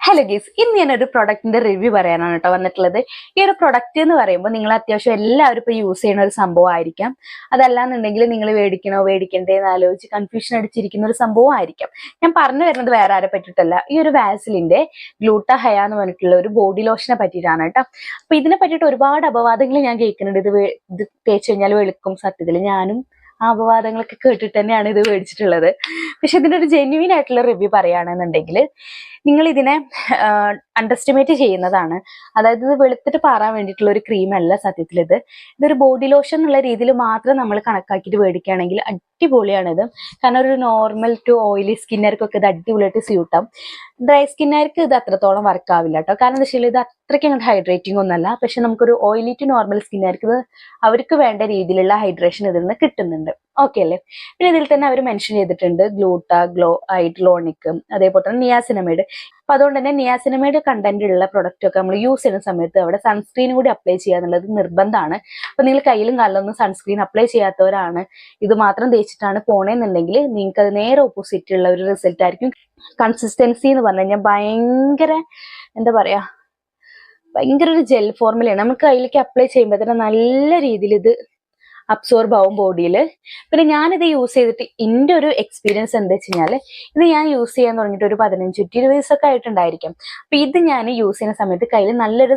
Hello ഗീസ് ഇന്ന് ഞാനൊരു പ്രൊഡക്റ്റിന്റെ review പറയാനാണ് കേട്ടോ വന്നിട്ടുള്ളത്. ഈ ഒരു പ്രൊഡക്റ്റ് എന്ന് പറയുമ്പോൾ നിങ്ങൾ അത്യാവശ്യം എല്ലാവരും ഇപ്പോൾ യൂസ് ചെയ്യുന്ന ഒരു സംഭവം ആയിരിക്കാം അതല്ലാന്നുണ്ടെങ്കിൽ നിങ്ങൾ മേടിക്കണോ മേടിക്കണ്ടേ എന്ന് ആലോചിച്ച് കൺഫ്യൂഷൻ അടിച്ചിരിക്കുന്ന ഒരു സംഭവം ആയിരിക്കാം ഞാൻ പറഞ്ഞു വരുന്നത് വേറെ ആരെ പറ്റിയിട്ടല്ല. ഈ ഒരു വാസിലിന്റെ ഗ്ലൂട്ട ഹയ എന്ന് പറഞ്ഞിട്ടുള്ള ഒരു ബോഡി ലോഷനെ പറ്റിയിട്ടാണ് കേട്ടോ അപ്പൊ ഇതിനെ പറ്റിയിട്ട് ഒരുപാട് അപവാദങ്ങൾ ഞാൻ കേൾക്കുന്നുണ്ട്. ഇത് ഇത് തേച്ച് കഴിഞ്ഞാൽ വെളുക്കും സത്യത്തിൽ. ഞാനും ആ അപവാദങ്ങളൊക്കെ കേട്ടിട്ട് തന്നെയാണ് ഇത് മേടിച്ചിട്ടുള്ളത്. പക്ഷെ ഇതിന്റെ ഒരു ജെന്യുവിൻ ആയിട്ടുള്ള റിവ്യൂ പറയുകയാണെന്നുണ്ടെങ്കിൽ നിങ്ങൾ ഇതിനെ അണ്ടർസ്റ്റിമേറ്റ് ചെയ്യുന്നതാണ്. അതായത് ഇത് വെളുത്തിട്ട് പാറാൻ വേണ്ടിയിട്ടുള്ള ഒരു ക്രീം അല്ല സത്യത്തിൽ ഇത് ഇതൊരു ബോഡി ലോഷൻ എന്നുള്ള രീതിയിൽ മാത്രം നമ്മൾ കണക്കാക്കിയിട്ട് മേടിക്കുകയാണെങ്കിൽ അടിപൊളിയാണിത്. കാരണം ഒരു നോർമൽ ടു ഓയിലി സ്കിന്നർക്കൊക്കെ ഇത് അടിപൊളിയായിട്ട് സ്യൂട്ടാം ഡ്രൈ സ്കിന്നർക്ക് ഇത് അത്രത്തോളം വർക്ക് ആവില്ല കേട്ടോ കാരണം എന്താ വെച്ചാൽ ഇത് അത്രയ്ക്ക് അങ്ങോട്ട് ഹൈഡ്രേറ്റിംഗ് ഒന്നല്ല പക്ഷെ നമുക്കൊരു ഓയിലി ടു നോർമൽ സ്കിന്നർക്ക് ഇത് അവർക്ക് വേണ്ട രീതിയിലുള്ള ഹൈഡ്രേഷൻ ഇതിൽ നിന്ന് കിട്ടുന്നുണ്ട്. ഓക്കെ അല്ലേ? പിന്നെ ഇതിൽ തന്നെ അവർ മെൻഷൻ ചെയ്തിട്ടുണ്ട് ഗ്ലൂട്ട ഗ്ലോ ഹൈഡ്രോണിക് അതേപോലെ തന്നെ നിയാസിനമൈഡ് അപ്പൊ അതുകൊണ്ട് തന്നെ നിയാസിനമൈഡ് കണ്ടന്റ് ഉള്ള പ്രൊഡക്റ്റ് ഒക്കെ നമ്മൾ യൂസ് ചെയ്യുന്ന സമയത്ത് അവിടെ സൺസ്ക്രീൻ കൂടി അപ്ലൈ ചെയ്യുക എന്നുള്ളത് നിർബന്ധമാണ്. അപ്പൊ നിങ്ങൾ കയ്യിലും കാലിലൊന്നും സൺസ്ക്രീൻ അപ്ലൈ ചെയ്യാത്തവരാണ്. ഇത് മാത്രം തേച്ചിട്ടാണ് പോണേന്നുണ്ടെങ്കിൽ നിങ്ങൾക്ക് അത് നേരെ ഓപ്പോസിറ്റ് ഉള്ള ഒരു റിസൾട്ട് ആയിരിക്കും. കൺസിസ്റ്റൻസി എന്ന് പറഞ്ഞു ഭയങ്കര എന്താ പറയാ ഭയങ്കര ഒരു ജെൽ ഫോർമുലയാണ് നമുക്ക് അതിലേക്ക് അപ്ലൈ ചെയ്യുമ്പോൾ തന്നെ നല്ല രീതിയിൽ ഇത് അബ്സോർബ് ആവും ബോഡിയിൽ പിന്നെ ഞാനിത് യൂസ് ചെയ്തിട്ട് എന്റെ ഒരു എക്സ്പീരിയൻസ് എന്താ വെച്ച് കഴിഞ്ഞാൽ ഇത് ഞാൻ യൂസ് ചെയ്യാൻ തുടങ്ങിയിട്ട് ഒരു പതിനഞ്ച് ഇരുപത് ദിവസമൊക്കെ ആയിട്ടുണ്ടായിരിക്കും. അപ്പം ഇത് ഞാൻ യൂസ് ചെയ്യുന്ന സമയത്ത് കയ്യിൽ നല്ലൊരു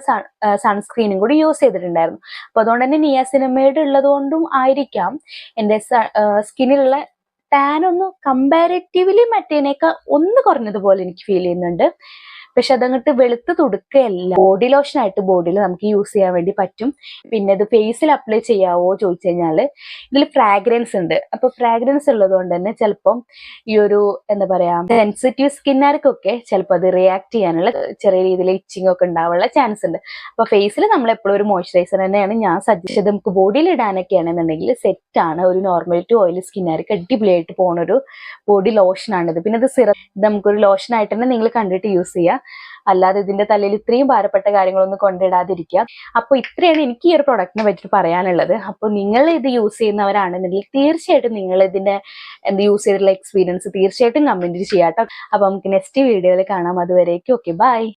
സൺസ്ക്രീനും കൂടി യൂസ് ചെയ്തിട്ടുണ്ടായിരുന്നു. അപ്പം അതുകൊണ്ട് തന്നെ നിയാസിനമേഡ് ഉള്ളതുകൊണ്ടും ആയിരിക്കാം. എന്റെ സ്കിന്നിലുള്ള ടാൻ ഒന്ന് കമ്പാരിറ്റീവ്ലി മറ്റേനേക്കാൾ ഒന്ന് കുറഞ്ഞതുപോലെ എനിക്ക് ഫീൽ ചെയ്യുന്നുണ്ട്. പക്ഷെ അതങ്ങോട്ട് വെളുത്ത് തുടുക്കുകയല്ല ബോഡി ലോഷൻ ആയിട്ട് ബോഡിയിൽ നമുക്ക് യൂസ് ചെയ്യാൻ വേണ്ടി പറ്റും. പിന്നെ ഇത് ഫേസിൽ അപ്ലൈ ചെയ്യാവോ ചോദിച്ചു കഴിഞ്ഞാൽ ഇതിൽ ഫ്രാഗ്രൻസ് ഉണ്ട്. അപ്പൊ ഫ്രാഗ്രൻസ് ഉള്ളത് കൊണ്ട് തന്നെ ചിലപ്പം ഈ ഒരു എന്താ പറയാ സെൻസിറ്റീവ് സ്കിന്നുകാർക്കൊക്കെ ചിലപ്പോൾ അത് റിയാക്ട് ചെയ്യാനുള്ള ചെറിയ രീതിയിൽ ഇച്ചിങ് ഒക്കെ ഉണ്ടാവാനുള്ള ചാൻസ് ഉണ്ട്. അപ്പൊ ഫേസിൽ നമ്മൾ എപ്പോഴും ഒരു മോയ്സ്ചറൈസർ തന്നെയാണ് ഞാൻ സജസ്റ്റ് ചെയ്ത് നമുക്ക് ബോഡിയിൽ ഇടാനൊക്കെ ആണെന്നുണ്ടെങ്കിൽ സെറ്റ് ആണ്. ഒരു നോർമൽ ടു ഓയിൽ സ്കിന്നുകാർക്ക് അടിപൊളിയായിട്ട് പോണ ഒരു ബോഡി ലോഷൻ ആണിത്. പിന്നെ ഇത് സിറ നമുക്കൊരു ലോഷൻ ആയിട്ട് തന്നെ നിങ്ങൾ കണ്ടിട്ട് യൂസ് ചെയ്യുക അല്ലാതെ ഇതിന്റെ തലയിൽ ഇത്രയും ഭാരപ്പെട്ട കാര്യങ്ങളൊന്നും കൊണ്ടിടാതിരിക്കുക. അപ്പോൾ ഇത്രയാണ് എനിക്ക് ഈ ഒരു പ്രൊഡക്റ്റിനെ പറ്റിയിട്ട് പറയാനുള്ളത്. അപ്പോൾ നിങ്ങൾ ഇത് യൂസ് ചെയ്യുന്നവരാണെന്നുണ്ടെങ്കിൽ തീർച്ചയായിട്ടും നിങ്ങൾ ഇതിന്റെ എന്ത് യൂസ് ചെയ്തിട്ടുള്ള എക്സ്പീരിയൻസ് തീർച്ചയായിട്ടും കമന്റ് ചെയ്യാട്ടോ. അപ്പൊ നമുക്ക് നെക്സ്റ്റ് വീഡിയോയിൽ കാണാം. അതുവരേക്കും ഓക്കെ ബൈ